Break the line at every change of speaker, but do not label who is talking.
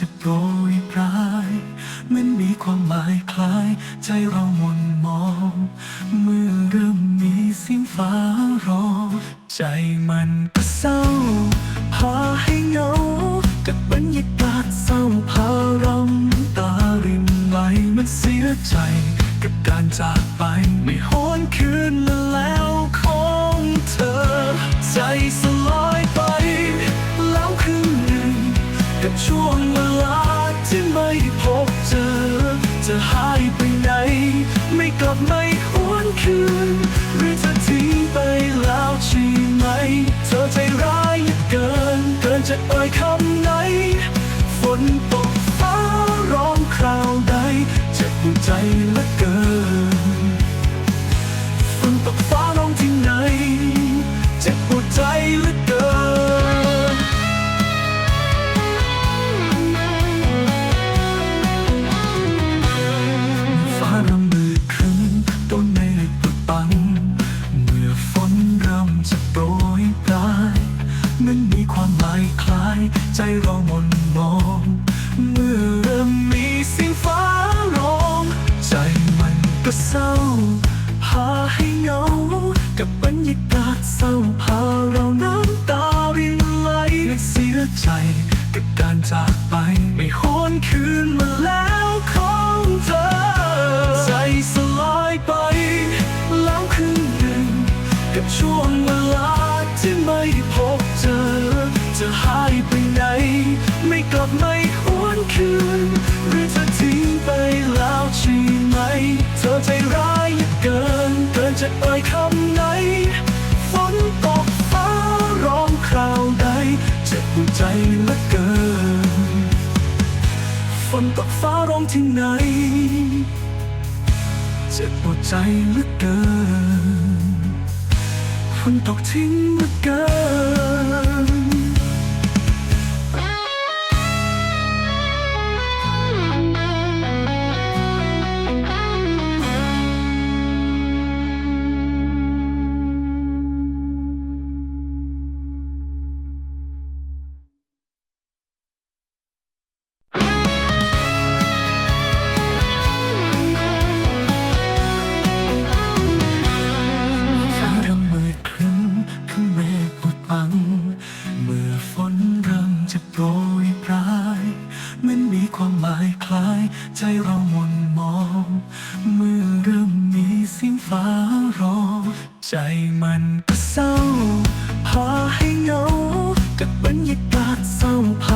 จะโปรยปลาย มันมีความหมายคล้าย ใจเราหมุนมอง เมื่อเริ่มมีสิ่งฟ้าร้อใจมันก็เศร้า พาให้เหงากับบรรยากาศเศร้าพารำตาริมไหลมันเสียใจ กับการจากไปไม่หอนคืนแล้วของเธอใจ วงเวลาที่ไม่พบเจอ จะหายไปไหน ไม่กลับไม่หวนคืน หรือเธอทิ้งไปแล้วใช่ไหม เธอใจร้ายเกิน เกินจะเอ่ยคำายใจเราหมนมอง เมื่อเริ่มมีเสียงฟ้าร้อง ใจมันก็เศร้า พาให้เหงา กับบรรยากาศเศร้าพาเราน้ำตารินไหลเสียใจกับการจากไปไม่หวนคืนมาแล้วของเธอ ใจสลายไป แล้วครึ่งหนึ่งกับช่ว บไม่หวนคืน หรือจะทิ้งไปแล้วใช่ไหม เธอใจร้ายเหลือเกิน เกินจะเอ่ยคำไหน ฝนตกฟ้าร้องคราวใด เจ็บหัวใจเหลือเกิน ฝนตกฟ้าร้องที่ไหน เจ็บปวดใจเหลือเกินฝนตกทิ้งเหลือเกิน ใจเราหมนมอง เมื่อเริ่มมีเสียงฟ้าร้อง ใจมันก็เศร้า พาให้เหงากับบรรยากาศเศร้าพา